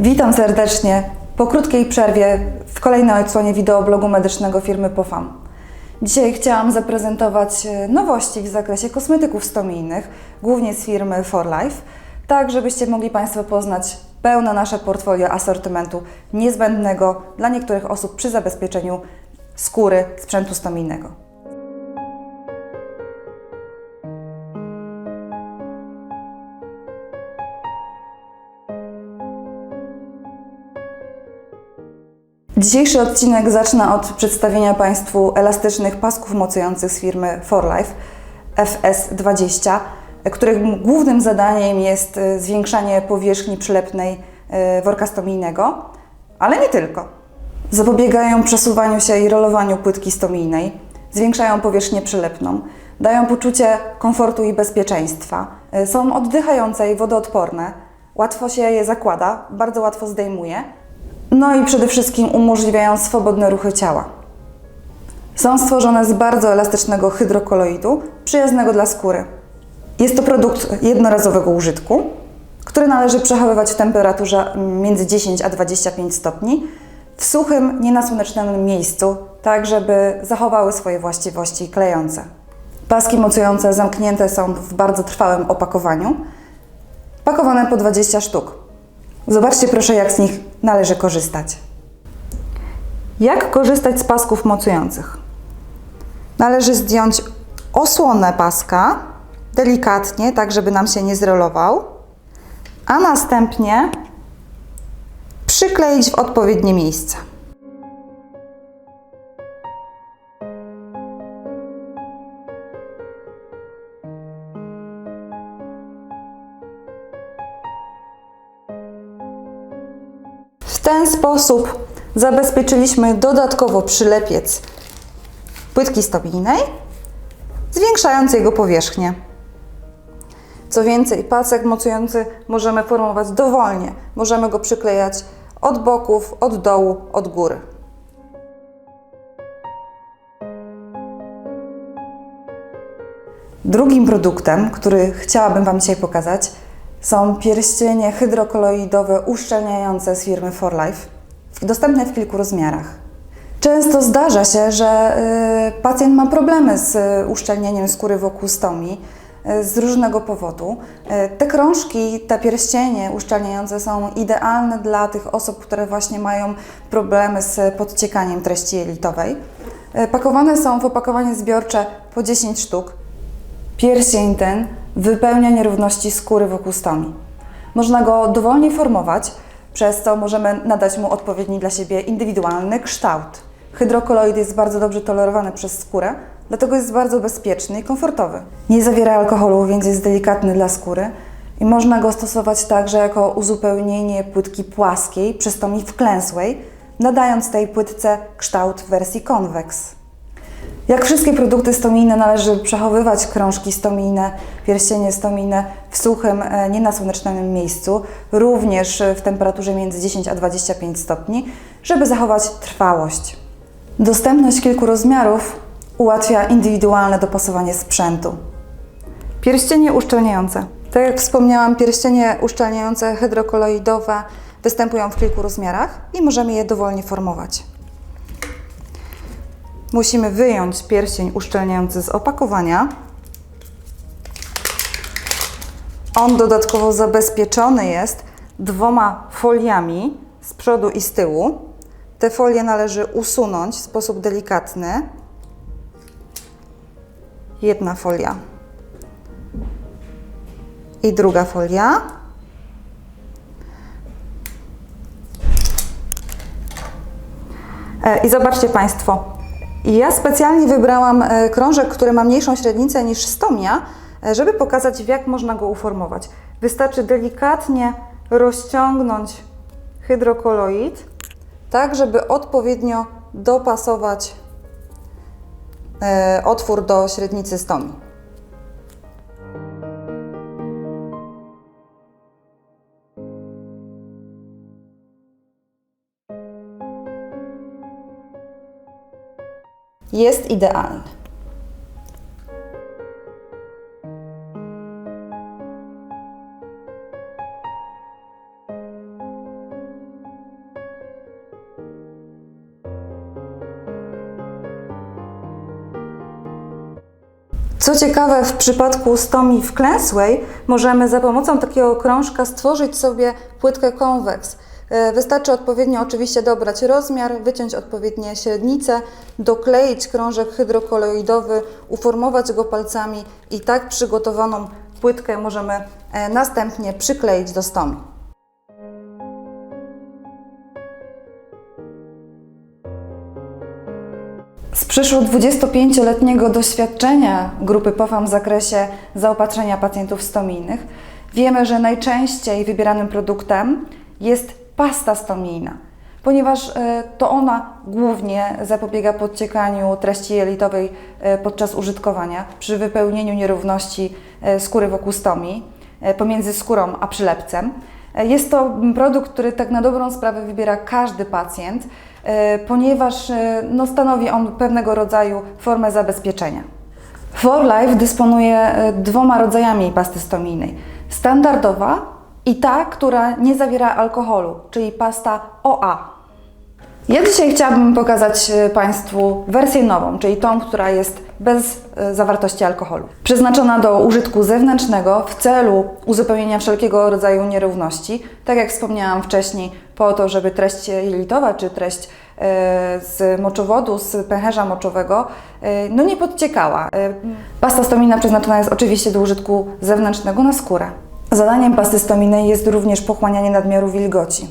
Witam serdecznie po krótkiej przerwie w kolejnej odsłonie wideoblogu medycznego firmy Pofam. Dzisiaj chciałam zaprezentować e, nowości w zakresie kosmetyków stomijnych, głównie z firmy For Life, tak żebyście mogli Państwo poznać pełne nasze portfolio asortymentu niezbędnego dla niektórych osób przy zabezpieczeniu skóry sprzętu stomijnego. Dzisiejszy odcinek zacznę od przedstawienia Państwu elastycznych pasków mocujących z firmy For Life FS20, których głównym zadaniem jest y, zwiększanie powierzchni przylepnej y, worka stomijnego, ale nie tylko. Zapobiegają przesuwaniu się i rolowaniu płytki stomijnej, zwiększają powierzchnię przylepną, dają poczucie komfortu i bezpieczeństwa, y, są oddychające i wodoodporne, łatwo się je zakłada, bardzo łatwo zdejmuje, no i przede wszystkim umożliwiają swobodne ruchy ciała. Są stworzone z bardzo elastycznego hydrokoloidu, przyjaznego dla skóry. Jest to produkt jednorazowego użytku, który należy przechowywać w temperaturze między 10 a 25 stopni w suchym, nienasłonecznionym miejscu, tak żeby zachowały swoje właściwości klejące. Paski mocujące zamknięte są w bardzo trwałym opakowaniu, pakowane po 20 sztuk. Zobaczcie proszę, jak z nich należy korzystać. Jak korzystać z pasków mocujących? Należy zdjąć osłonę paska delikatnie, tak żeby nam się nie zrolował, a następnie przykleić w odpowiednie miejsce. Ten sposób zabezpieczyliśmy dodatkowo przylepiec płytki stomijnej, zwiększając jego powierzchnię. Co więcej, pasek mocujący możemy formować dowolnie. Możemy go przyklejać od boków, od dołu, od góry. Drugim produktem, który chciałabym Wam dzisiaj pokazać, są pierścienie hydrokoloidowe uszczelniające z firmy For Life, dostępne w kilku rozmiarach. Często zdarza się, że y, pacjent ma problemy z y, uszczelnieniem skóry wokół stomii y, z różnego powodu. Te krążki, te pierścienie uszczelniające są idealne dla tych osób, które właśnie mają problemy z podciekaniem treści jelitowej. Pakowane są w opakowanie zbiorcze po 10 sztuk. Pierścień ten wypełnia nierówności skóry wokół stomii. Można go dowolnie formować, przez co możemy nadać mu odpowiedni dla siebie indywidualny kształt. Hydrokoloid jest bardzo dobrze tolerowany przez skórę, dlatego jest bardzo bezpieczny i komfortowy. Nie zawiera alkoholu, więc jest delikatny dla skóry i można go stosować także jako uzupełnienie płytki płaskiej przy stomii wklęsłej, nadając tej płytce kształt wersji convex. Jak wszystkie produkty stomijne należy przechowywać krążki stomijne, pierścienie stomijne w suchym, e, nienasłonecznionym miejscu, również w temperaturze między 10 a 25 stopni, żeby zachować trwałość. Dostępność kilku rozmiarów ułatwia indywidualne dopasowanie sprzętu. Pierścienie uszczelniające. Tak jak wspomniałam, pierścienie uszczelniające hydrokoloidowe występują w kilku rozmiarach i możemy je dowolnie formować. Musimy wyjąć pierścień uszczelniający z opakowania. On dodatkowo zabezpieczony jest dwoma foliami z przodu i z tyłu. Te folie należy usunąć w sposób delikatny. Jedna folia i druga folia. E, I zobaczcie Państwo, ja specjalnie wybrałam e, krążek, który ma mniejszą średnicę niż stomia, e, żeby pokazać, jak można go uformować. Wystarczy delikatnie rozciągnąć hydrokoloid, tak żeby odpowiednio dopasować e, otwór do średnicy stomii. jest idealny. Co ciekawe, w przypadku stomii wklęsłej możemy za pomocą takiego krążka stworzyć sobie płytkę konweks E, Wystarczy odpowiednio oczywiście dobrać rozmiar, wyciąć odpowiednie średnice, dokleić krążek hydrokoloidowy, uformować go palcami i tak przygotowaną płytkę możemy e, następnie przykleić do stomi. Z przyszło 25-letniego doświadczenia grupy POFAM w zakresie zaopatrzenia pacjentów stomijnych wiemy, że najczęściej wybieranym produktem jest pasta stomijna, ponieważ e, to ona głównie zapobiega podciekaniu treści jelitowej e, podczas użytkowania przy wypełnieniu nierówności e, skóry wokół stomii pomiędzy skórą a przylepcem. Jest to produkt, który tak na dobrą sprawę wybiera każdy pacjent, ponieważ no, stanowi on pewnego rodzaju formę zabezpieczenia. For Life dysponuje dwoma rodzajami pasty stomijnej. Standardowa i ta, która nie zawiera alkoholu, czyli pasta OA. Ja dzisiaj chciałabym pokazać e, Państwu wersję nową, czyli tą, która jest bez e, zawartości alkoholu. Przeznaczona do użytku zewnętrznego w celu uzupełnienia wszelkiego rodzaju nierówności. Tak jak wspomniałam wcześniej, po to, żeby treść jelitowa czy treść e, z moczowodu, z pęcherza moczowego, no nie podciekała. Pasta stomina przeznaczona jest oczywiście do użytku zewnętrznego na skórę. Zadaniem pasty stomijnej jest również pochłanianie nadmiaru wilgoci.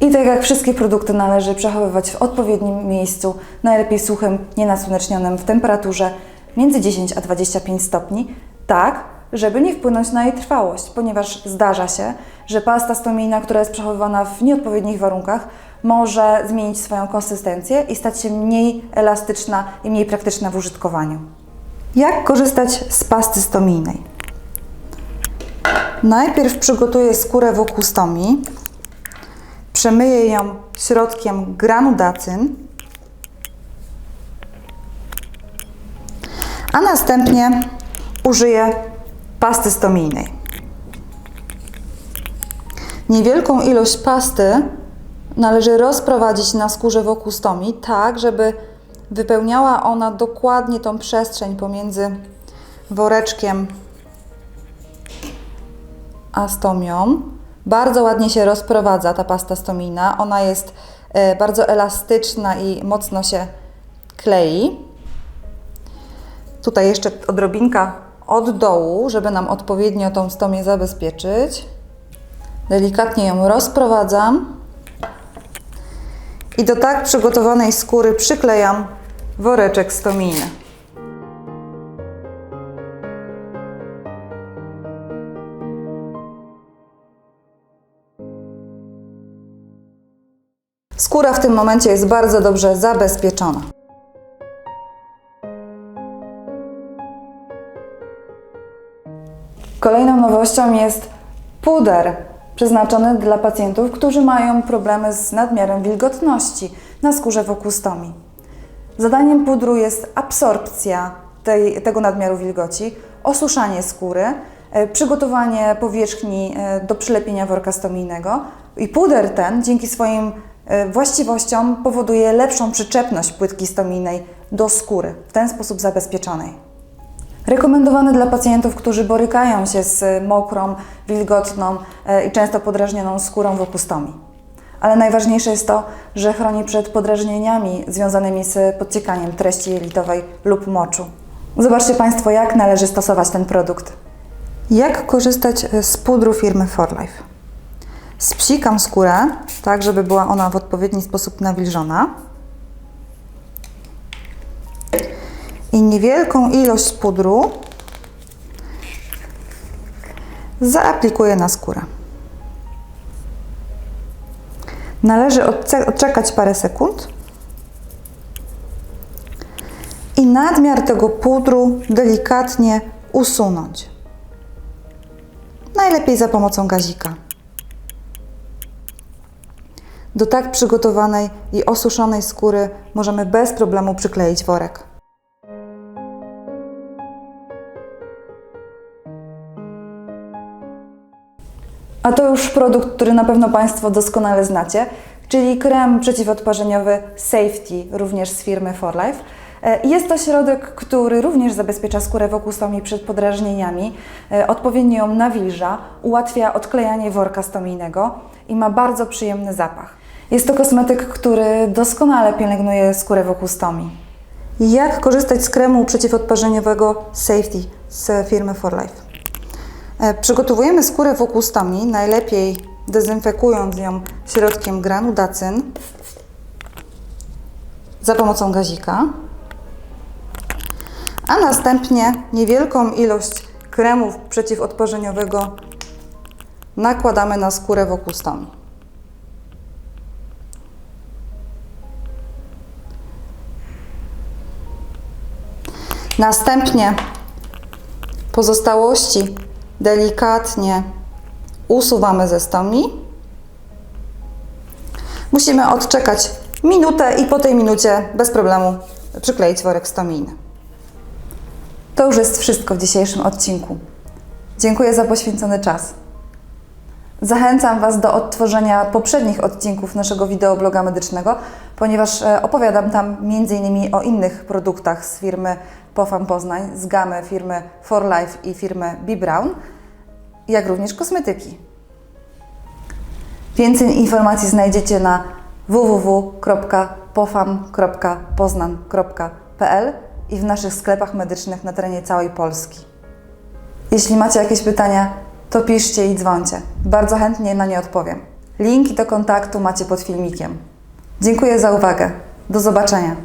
I tak jak wszystkie produkty należy przechowywać w odpowiednim miejscu, najlepiej suchym, nienasłonecznionym w temperaturze między 10 a 25 stopni, tak, żeby nie wpłynąć na jej trwałość, ponieważ zdarza się, że pasta stomijna, która jest przechowywana w nieodpowiednich warunkach, może zmienić swoją konsystencję i stać się mniej elastyczna i mniej praktyczna w użytkowaniu. Jak korzystać z pasty stomijnej? Najpierw przygotuję skórę wokół stomii. Przemyję ją środkiem granudacyn, a następnie użyję pasty stomijnej. Niewielką ilość pasty należy rozprowadzić na skórze wokół stomii, tak żeby wypełniała ona dokładnie tą przestrzeń pomiędzy woreczkiem a stomią. Bardzo ładnie się rozprowadza ta pasta stomijna. Ona jest e, bardzo elastyczna i mocno się klei. Tutaj jeszcze odrobinka od dołu, żeby nam odpowiednio tą stomię zabezpieczyć. Delikatnie ją rozprowadzam. I do tak przygotowanej skóry przyklejam woreczek stomijny. Skóra w tym momencie jest bardzo dobrze zabezpieczona. Kolejną nowością jest puder przeznaczony dla pacjentów, którzy mają problemy z nadmiarem wilgotności na skórze wokół stomii. Zadaniem pudru jest absorpcja tej, tego nadmiaru wilgoci, osuszanie skóry, e, przygotowanie powierzchni e, do przylepienia worka stomijnego i puder ten dzięki swoim właściwościom powoduje lepszą przyczepność płytki stomijnej do skóry, w ten sposób zabezpieczonej. Rekomendowany dla pacjentów, którzy borykają się z mokrą, wilgotną e, i często podrażnioną skórą wokół stomii. Ale najważniejsze jest to, że chroni przed podrażnieniami związanymi z podciekaniem treści jelitowej lub moczu. Zobaczcie Państwo, jak należy stosować ten produkt. Jak korzystać z pudru firmy Forlife? Spsikam skórę, tak żeby była ona w odpowiedni sposób nawilżona. i niewielką ilość pudru zaaplikuję na skórę. Należy odczekać parę sekund i nadmiar tego pudru delikatnie usunąć. Najlepiej za pomocą gazika. Do tak przygotowanej i osuszonej skóry możemy bez problemu przykleić worek. A to już produkt, który na pewno Państwo doskonale znacie, czyli krem przeciwodparzeniowy Safety, również z firmy Forlife. E, Jest to środek, który również zabezpiecza skórę wokół stomi przed podrażnieniami, e, odpowiednio ją nawilża, ułatwia odklejanie worka stomijnego i ma bardzo przyjemny zapach. Jest to kosmetyk, który doskonale pielęgnuje skórę wokół stomi. Jak korzystać z kremu przeciwodparzeniowego Safety z firmy For Life? E, Przygotowujemy skórę wokół stomi, najlepiej dezynfekując ją środkiem granudacyn za pomocą gazika, a następnie niewielką ilość kremu przeciwodparzeniowego nakładamy na skórę wokół stomi. Następnie pozostałości delikatnie usuwamy ze stomi. Musimy odczekać minutę i po tej minucie bez problemu przykleić worek stomijny. To już jest wszystko w dzisiejszym odcinku. Dziękuję za poświęcony czas. Zachęcam Was do odtworzenia poprzednich odcinków naszego wideobloga medycznego, ponieważ e, opowiadam tam m.in. o innych produktach z firmy Pofam Poznań, z gamy firmy For Life i firmy B Brown, jak również kosmetyki. Więcej informacji znajdziecie na www.pofam.poznan.pl i w naszych sklepach medycznych na terenie całej Polski. Jeśli macie jakieś pytania, to piszcie i dzwońcie. Bardzo chętnie na nie odpowiem. Linki do kontaktu macie pod filmikiem. Dziękuję za uwagę. Do zobaczenia.